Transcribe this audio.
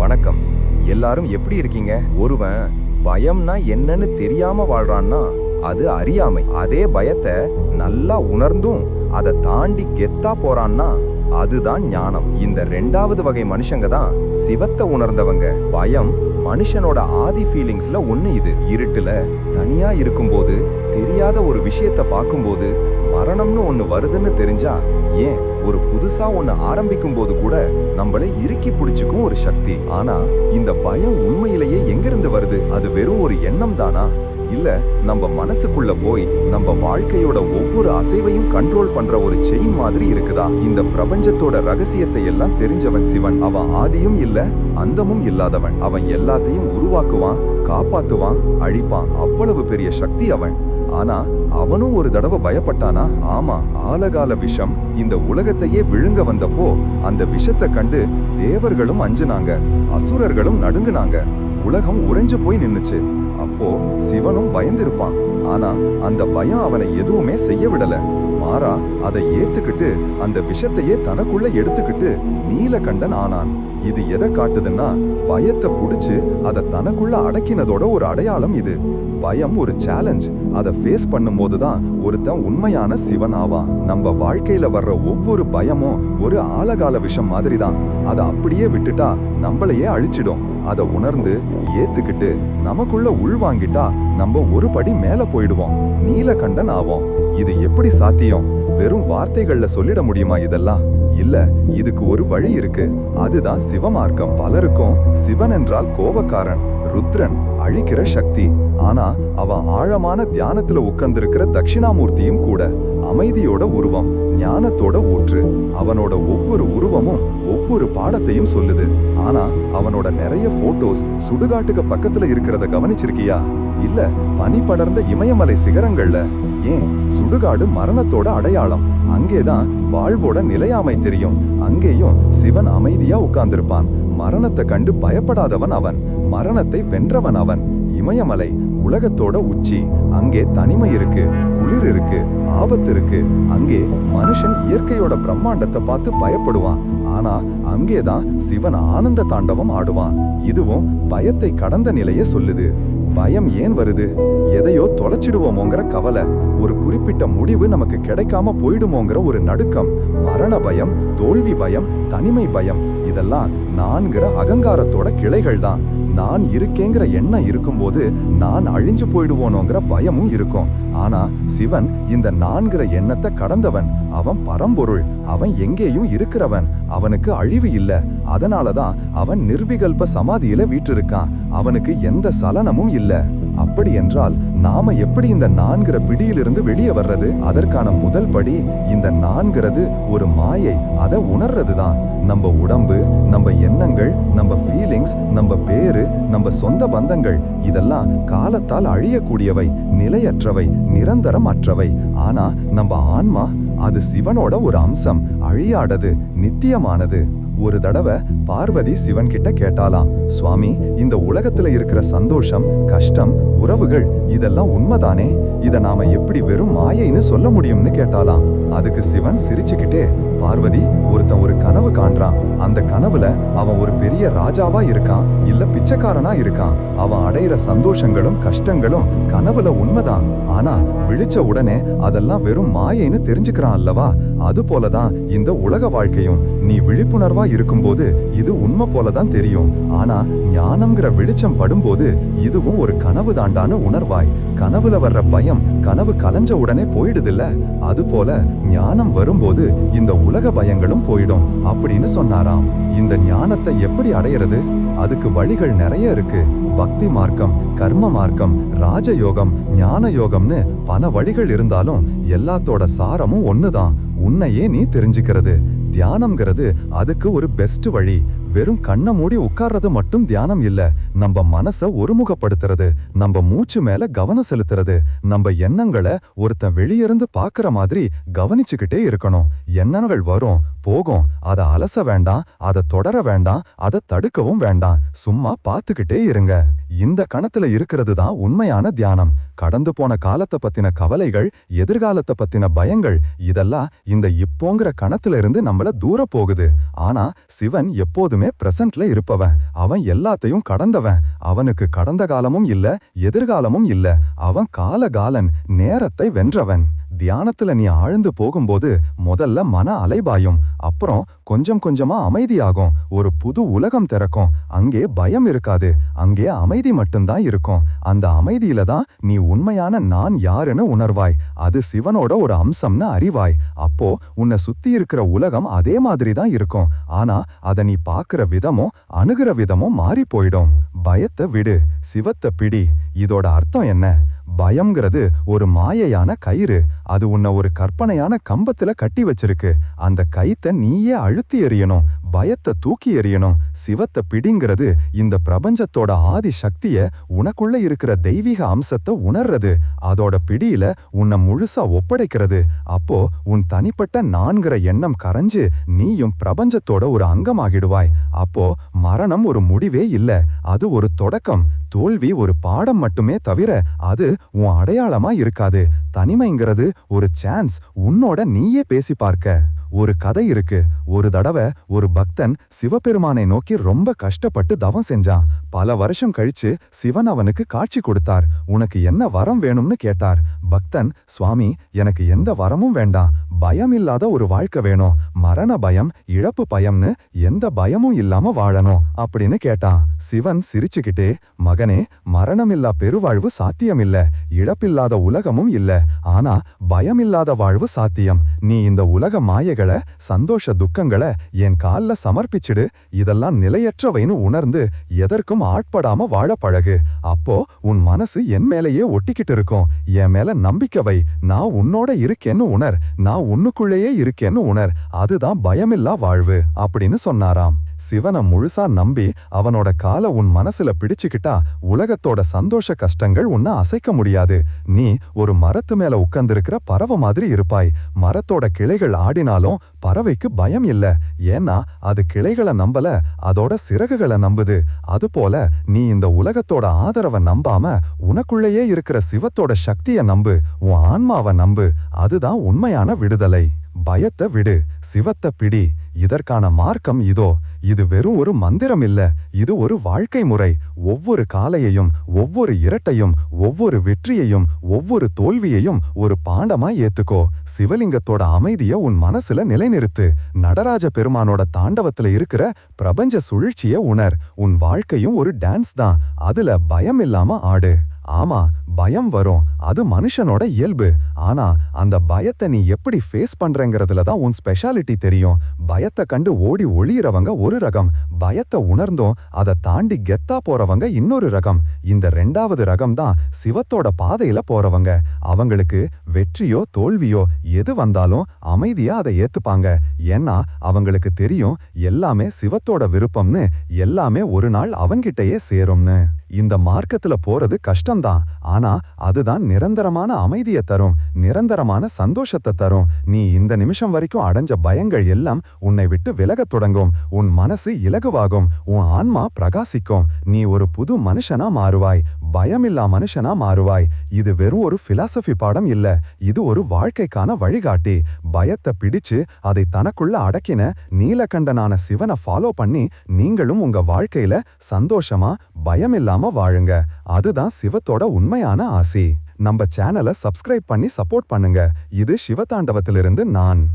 வணக்கம். எல்லாரும் எப்படி இருக்கீங்க? ஒருவன் பயம்னா என்னன்னு தெரியாம வாழ்றான்னா அது அறியாமை. அதே பயத்தை நல்லா உணர்ந்தும் அதை தாண்டி கெத்தா போறான்னா அதுதான் ஞானம். இந்த ரெண்டாவது வகை மனுஷங்க தான் சிவத்தை உணர்ந்தவங்க. பயம் மனுஷனோட ஆதி ஃபீலிங்ஸ்ல ஒண்ணு இது. இருட்டுல தனியா இருக்கும்போது தெரியாத ஒரு விஷயத்தை பார்க்கும்போது மரணம்னு ஒன்று வருதுன்னு தெரிஞ்சா ஏன் ஒரு புதுசா ஒன்று ஆரம்பிக்கும் போது கூட நம்மளை இறுக்கி பிடிச்சிக்கும் ஒரு சக்தி. ஆனா இந்த பயம் உண்மையிலேயே எங்கிருந்து வருது? அது வெறும் ஒரு எண்ணம் தானா? இல்ல நம்ம மனசுக்குள்ள போய் நம்ம வாழ்க்கையோட ஒவ்வொரு அசைவையும் கண்ட்ரோல் பண்ற ஒரு செயின் மாதிரி இருக்குதா? இந்த பிரபஞ்சத்தோட ரகசியத்தை எல்லாம் தெரிஞ்சவன் சிவன். அவன் ஆதியும் இல்ல அந்தமும் இல்லாதவன். அவன் எல்லாத்தையும் உருவாக்குவான் காப்பாத்துவான் அழிப்பான். அவ்வளவு பெரிய சக்தி அவன். ஆனா அவனும் ஒரு தடவை பயப்பட்டானா? ஆமா ஆலகால விஷம். இந்த உலகத்தையே விழுங்க வந்தப்போ அந்த விஷத்தை கண்டு தேவர்களும் அஞ்சுனாங்க. அசுரர்களும் நடுங்குனாங்க. உலகம் உறைஞ்சு போய் நின்னுச்சு. அப்போ சிவனும் பயந்திருப்பான். ஆனா அந்த பயம் அவனை எதுவுமே செய்ய விடல. மாறா அதை ஏத்துக்கிட்டு அந்த விஷத்தையே தனக்குள்ள எடுத்துக்கிட்டு நீலகண்டன் ஆனான். இது எதை காட்டுதுன்னா பயத்தை புடிச்சு அதை தனக்குள்ள அடக்கினதோட ஒரு அடையாளம் இது. பயம் ஒரு சேலஞ்ச் அதை ஃபேஸ் பண்ணும்போது தான் ஒருத்தன் உண்மையான சிவன் ஆவான். நம்ம வாழ்க்கையில வர்ற ஒவ்வொரு பயமும் ஒரு ஆழகால விஷம் மாதிரி தான் அதை அப்படியே விட்டுட்டா நம்மளையே அழிச்சிடும். அதை உணர்ந்து ஏத்துக்கிட்டு நமக்குள்ள உள்வாங்கிட்டா நம்ம ஒரு படி மேல போயிடுவோம். நீலகண்டன் ஆவோம். இது எப்படி சாத்தியம்? வெறும் வார்த்தைகள்ல சொல்லிட முடியுமா இதெல்லாம்? இல்ல இதுக்கு ஒரு வழி இருக்கு. அதுதான் சிவமார்க்கம். பலருக்கும் சிவன் என்றால் கோவக்காரன் ருத்ரன் அழிக்கிற சக்தி. ஆனா அவன் ஆழமான தியானத்துல உட்கார்ந்திருக்கிற தட்சிணாமூர்த்தியும் கூட அமைதியோட உருவம் ஞானத்தோட ஊற்று அவனோட ஒவ்வொரு உருவமும் ஒவ்வொரு பாடத்தையும் சொல்லுது. ஆனா அவனோட நிறைய போட்டோஸ் சுடுகாட்டுக்கு பக்கத்துல இருக்கிறத கவனிச்சிருக்கியா? இல்ல பனி படர்ந்த இமயமலை சிகரங்கள்ல? ஏன்? சுடுகாடு மரணத்தோட அடையாளம். அங்கேதான் வாழ்வோட நிலையாமை தெரியும். அங்கேயும் சிவன் அமைதியா உட்கார்ந்திருப்பான். மரணத்தை கண்டு பயப்படாதவன் அவன். மரணத்தை வென்றவன் அவன். இமயமலை உலகத்தோட உச்சி. அங்கே தனிமை இருக்கு குளிர் இருக்கு ஆபத்து இருக்கு. அங்கே மனுஷன் இயற்கையோட பிரம்மாண்டத்தை பார்த்து பயப்படுவான். ஆனா அங்கேதான் சிவன் ஆனந்த தாண்டவம் ஆடுவான். இதுவும் பயத்தை கடந்த நிலைய சொல்லுது. பயம் ஏன் வருது? எதையோ தொலைச்சிடுவோமோங்கிற கவலை. ஒரு குறிப்பிட்ட முடிவு நமக்கு கிடைக்காம போயிடுமோங்கிற ஒரு நடுக்கம். மரண பயம் தோல்வி பயம் தனிமை பயம். இதெல்லாம் நான்கிற அகங்காரத்தோட கிளைகள் தான் நான் இருக்கேங்கிற எண்ணம் இருக்கும்போது நான் அழிஞ்சு போயிடுவோனோங்கிற பயமும் இருக்கும். ஆனா சிவன் இந்த நான்கிற எண்ணத்தை கடந்தவன். அவன் பரம்பொருள். அவன் எங்கேயும் இருக்கிறவன். அவனுக்கு அழிவு இல்ல. அதனாலதான் அவன் நிர்விகல்ப சமாதியில வீற்றிருக்கான். அவனுக்கு எந்த சலனமும் இல்லை. அப்படி என்றால் நாம எப்படி இந்த நான்கிற பிடியிலிருந்து வெளியே வர்றது? அதற்கான முதல் படி இந்த நான்கிறது ஒரு மாயை அதை உணர்றதுதான். நம்ம உடம்பு நம்ம எண்ணங்கள் நம்ம ஃபீலிங்ஸ் நம்ம பேரு நம்ம சொந்த பந்தங்கள் இதெல்லாம் காலத்தால் அழியக்கூடியவை நிலையற்றவை நிரந்தரம் அற்றவை ஆனா நம்ம ஆன்மா அது சிவனோட ஒரு அம்சம் அழியாடது நித்தியமானது. ஒரு தடவை பார்வதி சிவன் கிட்ட கேட்டாலாம் சுவாமி இந்த உலகத்துல இருக்கிற சந்தோஷம் கஷ்டம் உறவுகள் இதெல்லாம் உண்மைதானே? இத நாம எப்படி வெறும் மாயைன்னு சொல்ல முடியும்னு கேட்டாலாம். அதுக்கு சிவன் சிரிச்சுக்கிட்டே பார்வதி ஒருத்தன் ஒரு கனவு காண்றான். அந்த கனவுல அவன் ஒரு பெரிய ராஜாவா இருக்கான் இல்ல பிச்சைக்காரனா இருக்கான். அவன் அடையிற சந்தோஷங்களும் கஷ்டங்களும் கனவுல உண்மைதான். ஆனா விழிச்ச உடனே அதெல்லாம் வெறும் மாயைன்னு தெரிஞ்சுக்கிறான் அல்லவா? அது போலதான் இந்த உலக வாழ்க்கையும். நீ விழிப்புணர்வா இருக்கும்போது இது உண்மை போலதான் தெரியும். ஆனா ஞானம்ங்கிற வெளிச்சம் படும்போது இதுவும் ஒரு கனவு தாண்டான்னு உணர்வாய். கனவுல வர்ற பயம் கனவு கலைஞ்ச உடனே போயிடுதில்ல? அது போல ஞானம் வரும்போது இந்த உலக பயங்களும் போயிடும் அப்படின்னு சொன்னாராம். இந்த ஞானத்தை எப்படி அடையிறது? அதுக்கு வழிகள் நிறைய இருக்கு. பக்தி மார்க்கம் கர்ம மார்க்கம் ராஜயோகம் ஞான யோகம்னு பல வழிகள் இருந்தாலும் எல்லாத்தோட சாரமும் ஒண்ணுதான். உன்னையே நீ தெரிஞ்சுக்கிறது. தியானம்ங்கிறது அதுக்கு ஒரு பெஸ்ட் வழி. வெறும் கண்ணை மூடி உட்கார்றது மட்டும் தியானம் இல்ல. நம்ம மனச ஒருமுகப்படுத்துறது நம்ம மூச்சு மேல கவனம் செலுத்துறது நம்ம எண்ணங்களை ஒருத்தன் வெளியிருந்து பாக்குற மாதிரி கவனிச்சுக்கிட்டே இருக்கணும். எண்ணங்கள் வரும் போகும். அத அலச வேண்டாம் அத தொடர வேண்டாம் அத தடுக்கவும் வேண்டாம். சும்மா பார்த்துக்கிட்டே இருங்க. இந்த கணத்துல இருக்கிறது தான் உண்மையான தியானம். கடந்து போன காலத்தை பத்தின கவலைகள் எதிர்காலத்தை பத்தின பயங்கள் இதெல்லாம் இந்த இப்போங்கிற கணத்துல இருந்து நம்மள தூர போகுது. ஆனா சிவன் எப்போதுமே பிரசன்ட்ல இருப்பவன். அவன் எல்லாத்தையும் கடந்தவன். அவனுக்கு கடந்த காலமும் இல்ல எதிர்காலமும் இல்ல. அவன் காலகாலன் நேரத்தை வென்றவன். தியானத்துல நீ ஆழ்ந்து போகும்போது முதல்ல மன அலைபாயும் அப்புறம் கொஞ்சம் கொஞ்சமா அமைதியாகும். ஒரு புது உலகம் திறக்கும். அங்கே பயம் இருக்காது. அங்கே அமைதி மட்டும்தான் இருக்கும். அந்த அமைதியில தான் நீ உண்மையான நான் யாருன்னு உணர்வாய். அது சிவனோட ஒரு அம்சம்னு அறிவாய். அப்போ உன்னை சுத்தி இருக்கிற உலகம் அதே மாதிரி தான் இருக்கும். ஆனா அத நீ பாக்குற விதமும் அணுகிற விதமும் மாறி போயிடும். பயத்தை விடு. சிவத்தை பிடி. இதோட அர்த்தம் என்ன? பயம்ங்கிறது ஒரு மாயையான கயிறு. அது உன்னை ஒரு கற்பனையான கம்பத்துல கட்டி வச்சிருக்கு. அந்த கயித்தை நீயே அழுத்தி எறியணும். பயத்தை தூக்கி எறியணும். சிவத்தை பிடிங்கிறது இந்த பிரபஞ்சத்தோட ஆதி சக்திய உனக்குள்ள இருக்கிற தெய்வீக அம்சத்தை உணர்றது. அதோட பிடியில உன்னை முழுசா ஒப்படைக்கிறது. அப்போ உன் தனிப்பட்ட நான்கிற எண்ணம் கரைஞ்சு நீயும் பிரபஞ்சத்தோட ஒரு அங்கமாகிடுவாய். அப்போ மரணம் ஒரு முடிவே இல்ல. அது ஒரு தொடக்கம். தோல்வி ஒரு பாடம் மட்டுமே தவிர அது உன் அடையாளமா இருக்காது. தனிமைங்கிறது ஒரு சான்ஸ் உன்னோட நீயே பேசி பார்க்க. ஒரு கதை இருக்கு. ஒரு தடவை ஒரு பக்தன் சிவபெருமானை நோக்கி ரொம்ப கஷ்டப்பட்டு தவம் செஞ்சான். பல வருஷம் கழிச்சு சிவன் அவனுக்கு காட்சி கொடுத்தார். உனக்கு என்ன வரம் வேணும்னு கேட்டார். பக்தன் சுவாமி எனக்கு எந்த வரமும் வேண்டாம். பயம் இல்லாத ஒரு வாழ்க்கை வேணும். மரண பயம் இழப்பு பயம்னு எந்த பயமும் இல்லாம வாழணும். அப்படின்னு கேட்டான். சிவன் சிரிச்சுக்கிட்டே மகனே மரணமில்லா பெருவாழ்வு சாத்தியமில்ல. இழப்பில்லாத உலகமும் இல்ல. ஆனா பயமில்லாத வாழ்வு சாத்தியம். நீ இந்த உலக மாயைகளை சந்தோஷ துக்கங்களை என் கால்ல சமர்ப்பிச்சிடு. இதெல்லாம் நிலையற்றவைன்னு உணர்ந்து எதற்கும் ஆட்படாம வாழ பழகு. அப்போ உன் மனசு என் மேலேயே ஒட்டிக்கிட்டு இருக்கும். என் மேல நம்பிக்கவை நான் உன்னோட இருக்கேன்னு உணர். நான் உன்னுக்குள்ளேயே இருக்கேன்னு உணர். அதுதான் பயமில்லா வாழ்வு அப்படின்னு சொன்னாராம். சிவனை முழுசா நம்பி அவனோட கால உன் மனசுல பிடிச்சுக்கிட்டா உலகத்தோட சந்தோஷ கஷ்டங்கள் உன்னை அசைக்க முடியாது. நீ ஒரு மரத்து மேல உட்கார்ந்திருக்கிற பறவை மாதிரி இருப்பாய். மரத்தோட கிளைகள் ஆடினாலும் பறவைக்கு பயம் இல்ல. ஏன்னா அது கிளைகளை நம்பல அதோட சிறகுகளை நம்புது. அதுபோல நீ இந்த உலகத்தோட ஆதரவை நம்பாம உனக்குள்ளேயே இருக்கிற சிவத்தோட சக்திய நம்பு உன் ஆன்மாவை நம்பு. அதுதான் உண்மையான விடுதலை. பயத்தை விடு சிவத்தை பிடி. இதற்கான மார்க்கம் இதோ இது வெறும் ஒரு மந்திரம் இல்ல. இது ஒரு வாழ்க்கை முறை. ஒவ்வொரு காலையையும் ஒவ்வொரு இரட்டையும் ஒவ்வொரு வெற்றியையும் ஒவ்வொரு தோல்வியையும் ஒரு பாண்டமா ஏத்துக்கோ. சிவலிங்கத்தோட அமைதிய உன் மனசுல நிலைநிறுத்து. நடராஜ பெருமானோட தாண்டவத்துல இருக்கிற பிரபஞ்ச சுழற்சிய உணர். உன் வாழ்க்கையும் ஒரு டான்ஸ் தான். அதுல பயம் இல்லாம ஆடு. ஆமா பயம் வரும். அது மனுஷனோட இயல்பு. ஆனா அந்த பயத்தை நீ எப்படி ஃபேஸ் பண்றங்கிறதுல தான் உன் ஸ்பெஷாலிட்டி தெரியும். பயத்தை கண்டு ஓடி ஒளியிறவங்க ஒரு ரகம். பயத்தை உணர்ந்தும் அதை தாண்டி கெத்தா போறவங்க இன்னொரு ரகம். இந்த ரெண்டாவது ரகம் தான் சிவத்தோட பாதையில போறவங்க. அவங்களுக்கு வெற்றியோ தோல்வியோ எது வந்தாலும் அமைதியா அதை ஏத்துப்பாங்க. ஏன்னா அவங்களுக்கு தெரியும் எல்லாமே சிவத்தோட விருப்பம்னு எல்லாமே ஒரு நாள் அவங்கிட்டயே சேரும்னு. இந்த மார்க்கத்துல போறது கஷ்டம்தான். ஆனா அதுதான் நிரந்தரமான அமைதியை தரும். நிரந்தரமான சந்தோஷத்தை தரும். நீ இந்த நிமிஷம் வரைக்கும் அடைஞ்ச பயங்கள் எல்லாம் உன்னை விட்டு விலகத் தொடங்கும். உன் மனசு இலகுவாகும். உன் ஆன்மா பிரகாசிக்கும். நீ ஒரு புது மனுஷனா மாறுவாய். பயமில்லா மனுஷனா மாறுவாய். இது வெறும் ஒரு பிலாசபி பாடம் இல்ல. இது ஒரு வாழ்க்கைக்கான வழிகாட்டி. பயத்தை பிடிச்சு அதை தனக்குள்ள அடக்கின நீலகண்டனான சிவனை ஃபாலோ பண்ணி நீங்களும் உங்க வாழ்க்கையில சந்தோஷமா பயமில்லாம வாழுங்க. அதுதான் சிவத்தோட உண்மையான ஆசி. நம்ம சேனலை சப்ஸ்கிரைப் பண்ணி சப்போர்ட் பண்ணுங்க. இது சிவதாண்டவத்திலிருந்து நான்.